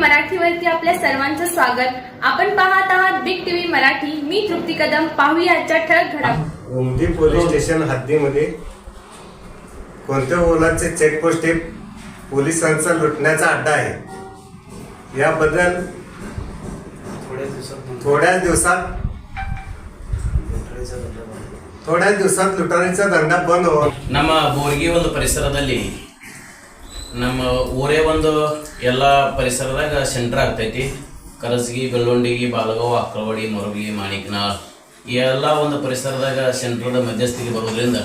मराठीवरती आपल्या सर्वांचं स्वागत आपण पाहत आहात बिग टीव्ही मराठी मी तृप्ती कदम पाहूया आजच्या ठळक घडामोडी उमदी पोलीस स्टेशन हद्दीमध्ये कोणत्या ओलाचे चेकपोस्ट हे पोलिसांचा लुटण्याचा अड्डा आहे याबद्दल थोड्याच दिवसात थोड्याच दिवसात लुटारीचा धंदा बंद हो ನಮ್ಮ ಬೋರ್ಗಿ ಒಂದು ಪರಿಸರದಲ್ಲಿ ನಮ್ಮ ಊರೇ ಒಂದು ಎಲ್ಲ ಪರಿಸರದಾಗ ಸೆಂಟರ್ ಆಗ್ತೈತಿ. ಕರಸಗಿ, ಬೆಳ್ಳುಂಡಿಗಿ ಬಾಲಗಾವ್ ಅಕ್ರವಾಡಿ ಮೊರಗಿ ಮಾಣಿಕ್ನಾಳ್ ಈ ಎಲ್ಲ ಒಂದು ಪರಿಸರದಾಗ ಸೆಂಟ್ರದ ಮಧ್ಯಸ್ಥಿಗೆ ಬರೋದ್ರಿಂದ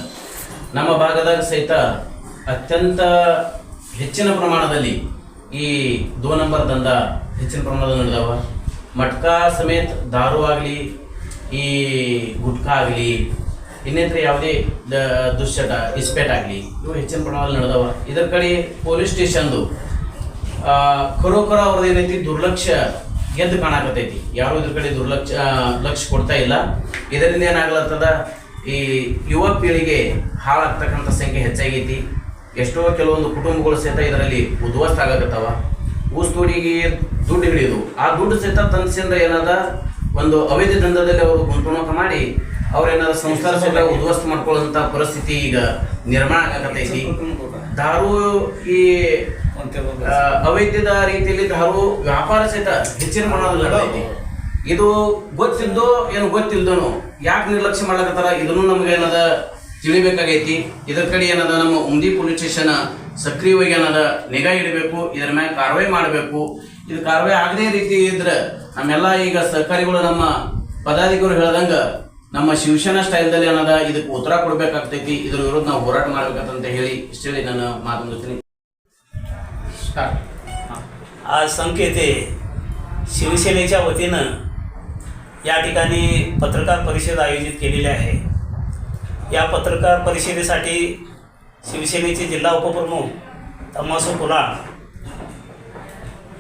ನಮ್ಮ ಭಾಗದಾಗ ಸಹಿತ ಅತ್ಯಂತ ಹೆಚ್ಚಿನ ಪ್ರಮಾಣದಲ್ಲಿ ಈ ದೋ ನಂಬರ್ ದಂಧ ಹೆಚ್ಚಿನ ಪ್ರಮಾಣದಲ್ಲಿ ನಡೆದವ. ಮಟ್ಕಾ ಸಮೇತ ದಾರು ಆಗಲಿ, ಈ ಗುಟ್ಕಾ ಆಗಲಿ ಇನ್ನಿತರ ಯಾವುದೇ ದುಶ್ಚಟ, ಇಸ್ಪೇಟ್ ಆಗಲಿ, ಇವು ಹೆಚ್ಚಿನ ಪ್ರಮಾಣದಲ್ಲಿ ನಡೆದವ. ಇದರ ಕಡೆ ಪೊಲೀಸ್ ಸ್ಟೇಷನ್ದು ಖರೋಖರ ಅವ್ರದ್ದು ಏನೈತಿ, ದುರ್ಲಕ್ಷ್ಯ ಗೆದ್ದು ಕಾಣಾಕತೈತಿ ಯಾರು ಇದ್ರ ಕಡೆ ದುರ್ಲಕ್ಷ್ಯ ಲಕ್ಷ ಕೊಡ್ತಾ ಇಲ್ಲ. ಇದರಿಂದ ಏನಾಗ್ಲತ್ತದ, ಈ ಯುವ ಪೀಳಿಗೆ ಹಾಳಾಗ್ತಕ್ಕಂಥ ಸಂಖ್ಯೆ ಹೆಚ್ಚಾಗೈತಿ. ಎಷ್ಟೋ ಕೆಲವೊಂದು ಕುಟುಂಬಗಳು ಸಹಿತ ಇದರಲ್ಲಿ ಉದ್ವಸ್ತ ಆಗಕತ್ತವ. ಊಸ್ತೋಡಿಗೆ ದುಡ್ಡು ಹಿಡಿಯೋದು. ಆ ದುಡ್ಡು ಸಹಿತ ತನ್ಸಿಂದ ಏನದ, ಒಂದು ಅವೈಧ ದಂಧದಲ್ಲಿ ಅವರು ಗುಂಪುಣಕ ಮಾಡಿ ಅವ್ರೇನಾರ ಸಂಸ್ಕಾರ ಸಹಿತ ಉದ್ವಸ್ತ ಮಾಡ್ಕೊಳ್ಳುವಂತ ಪರಿಸ್ಥಿತಿ ಈಗ ನಿರ್ಮಾಣ ಆಗತೈತಿ ದಾರು ಈ ಅವೈದ್ಯದ ರೀತಿಯಲ್ಲಿ ದಾರು ವ್ಯಾಪಾರ ಸಹಿತ ಹೆಚ್ಚಿನ ಪ್ರಮಾಣದಲ್ಲಿ ಇದು ಗೊತ್ತಿದ್ದೋ ಏನು ಗೊತ್ತಿಲ್ದೋನು ಯಾಕೆ ನಿರ್ಲಕ್ಷ್ಯ ಮಾಡ್ಲಕತ್ತಾರ? ಇದನ್ನು ನಮ್ಗೆ ಏನದ ತಿಳಿಬೇಕಾಗೈತಿ. ಇದರ ಕಡೆ ಏನದ ನಮ್ಮ ಉಮ್ದಿ ಪೊಲೀಸ್ ಸ್ಟೇಷನ್ ಸಕ್ರಿಯವಾಗಿ ಏನದ ನಿಗಾ ಇಡಬೇಕು ಇದರ ಮ್ಯಾಗ ಕಾರ್ವಾಯಿ ಮಾಡಬೇಕು. ಇದು ಕಾರ್ವಾಯಿ ಆಗದೇ ರೀತಿ ಇದ್ರೆ ನಮ್ಮೆಲ್ಲ ಈಗ ಸಹಕಾರಿಗಳು ನಮ್ಮ ಪದಾಧಿಕಾರಿಗಳು ಹೇಳ್ದಂಗ ನಮ್ಮ ಶಿವಸೇನಾ ಸ್ಟೈಲ್ದಲ್ಲಿ ಏನದ ಇದಕ್ಕೆ ಉತ್ತರ ಕೊಡ್ಬೇಕಾಗ್ತೈತಿ ಇದ್ರ ವಿರುದ್ಧ ನಾವು ಹೋರಾಟ ಮಾಡ್ಬೇಕಂತ ಹೇಳಿ ಇಷ್ಟ ಹೇಳಿ ನನ್ನ ಮಾತು ಮುಗಿಸ್ತೀನಿ आज संख येथे शिवसेनेच्या वतीनं या ठिकाणी पत्रकार परिषद आयोजित केलेली आहे या पत्रकार परिषदेसाठी शिवसेनेचे जिल्हा उपप्रमुख तम्मासू कुलाळ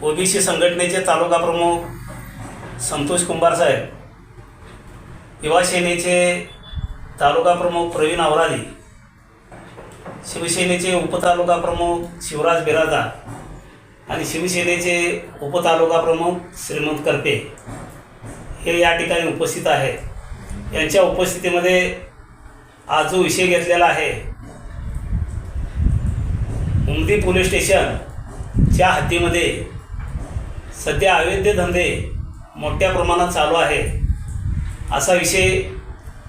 ओबीसी संघटनेचे तालुका प्रमुख संतोष कुंभार साहेब युवा सेनेचे तालुका प्रमुख प्रवीण आवरादी शिवसेनेचे उपतालुका प्रमुख शिवराज बिरादा आणि शिवसेनेचे उपतालुका प्रमुख श्रीमंत करपे हे या ठिकाणी उपस्थित आहेत. यांच्या उपस्थितीमध्ये आज जो विषय घेतलेला आहे. उमदी पोलीस स्टेशनच्या हद्दीमध्ये सध्या अवैध धंदे मोठ्या प्रमाणात चालू आहे असा विषय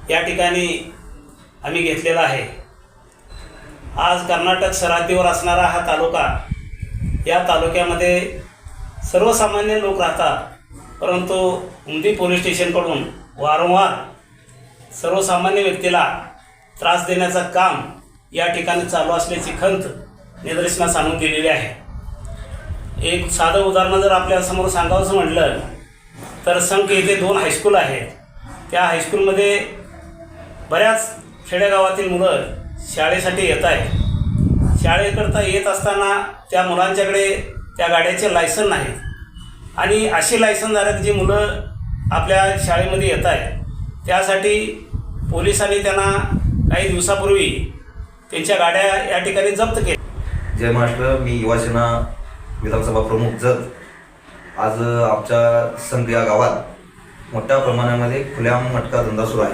या ठिकाणी आम्ही घेतलेला आहे. आज कर्नाटक सरहद्दीवर असणारा हा तालुका या तालुक्यामध्ये सर्वसामान्य लोक राहतात परंतु उमदी पोलीस स्टेशनकडून वारंवार सर्वसामान्य व्यक्तीला त्रास देण्याचं काम या ठिकाणी चालू असल्याची खंत निदर्शनास आणून दिलेली आहे. एक साधं उदाहरण जर आपल्यासमोर सांगावंसं म्हटलं तर संख येथे दोन हायस्कूल आहेत. त्या हायस्कूलमध्ये बऱ्याच खेडेगावातील मुलं शाळेसाठी येत आहेत. शाळेकरता येत असताना त्या मुलांच्याकडे त्या गाड्याचे लायसन नाहीत. आणि अशी लायसनधारक जी मुलं आपल्या शाळेमध्ये येत आहेत त्यासाठी पोलिसांनी त्यांना काही दिवसापूर्वी त्यांच्या गाड्या या ठिकाणी जप्त केल्या. जय महाराष्ट्र मी युवासेना विधानसभा प्रमुख जत. आज आमच्या संघ या गावात मोठ्या प्रमाणामध्ये खुल्या मटका धंदा सुरू आहे.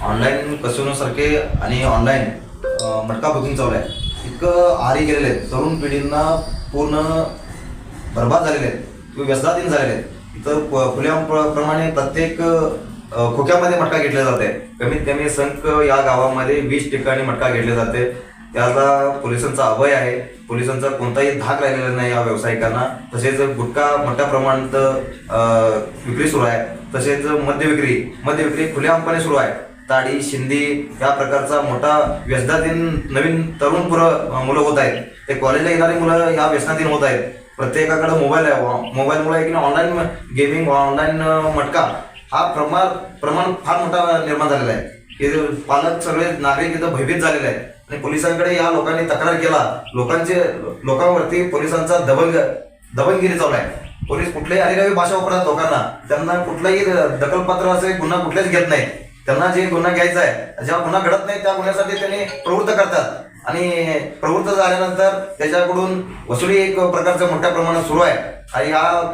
ऑनलाईन कसिनोसारखे आणि ऑनलाईन मटका बुकिंग चालू आहे. इतकं आरी गेलेले आहेत. तरुण पिढींना पूर्ण बरबाद झालेले आहेत. किंवा व्यसनाधीन झालेले आहेत. इथं प- खुल्या प्र- प्रमाणे प्रत्येक खोक्यामध्ये मटका घेतला जाते. कमीत कमी संख या गावामध्ये वीस ठिकाणी मटका घेतले जाते. त्याला पोलिसांचा अभय आहे. पोलिसांचा कोणताही धाक राहिलेला नाही या व्यावसायिकांना. तसेच गुटखा मोठ्या प्रमाणात विक्री सुरू आहे. तसेच मद्य विक्री मद्य विक्री खुल्यापणे सुरू आहे. ताडी शिंदी या प्रकारचा मोठा व्यसनाधीन नवीन तरुण पुरं मुलं होत आहेत. ते कॉलेजला येणारी मुलं या व्यसनाधीन होत आहेत. प्रत्येकाकडे मोबाईल आहे. मोबाईलमुळे की ऑनलाईन गेमिंग ऑनलाईन मटका हा प्रमाण प्रमाण फार मोठा निर्माण झालेला आहे. की पालक सगळे नागरिक इथं भयभीत झालेले आहेत. आणि पोलिसांकडे या लोकांनी तक्रार केला. लोकांचे लोकांवरती पोलिसांचा दबंग दबंगगिरी चालू आहे. पोलीस कुठल्याही अरेरावी भाषा वापरतात लोकांना. त्यांना कुठलाही दखलपात्र असे गुन्हा कुठलेच घेत नाही. त्यांना जे गुन्हा घ्यायचा आहे जेव्हा गुन्हा घडत नाही त्या गुन्ह्यासाठी त्यांनी प्रवृत्त करतात. आणि प्रवृत्त झाल्यानंतर त्याच्याकडून वसुली एक प्रकारचं मोठ्या प्रमाणात सुरू आहे. आणि हा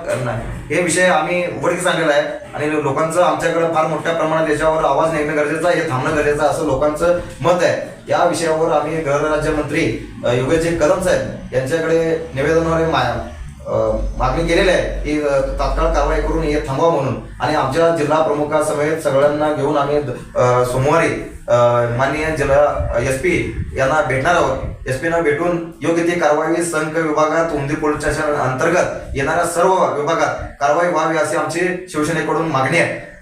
हे विषय आम्ही उघडकीस सांगलेला आहे. आणि लोकांचं आमच्याकडे फार मोठ्या प्रमाणात याच्यावर आवाज निघणं गरजेचं आहे हे थांबणं गरजेचं आहे असं लोकांचं मत आहे. या विषयावर आम्ही गृहराज्यमंत्री अ, योगेशजी कदम साहेब यांच्याकडे निवेदनाद्वारे माया मागणी केलेली आहे की तात्काळ कारवाई करून हे थांबवा म्हणून. आणि आमच्या जिल्हा प्रमुखासमेत सगळ्यांना घेऊन आम्ही सोमवारी माननीय जिल्हा एस पी यांना भेटणार आहोत. एस पीना भेटून योग्य ती कारवाई संघ विभागात उमदी पोलीस स्टेशन अंतर्गत येणाऱ्या सर्व विभागात कारवाई व्हावी अशी आमची शिवसेनेकडून मागणी आहे.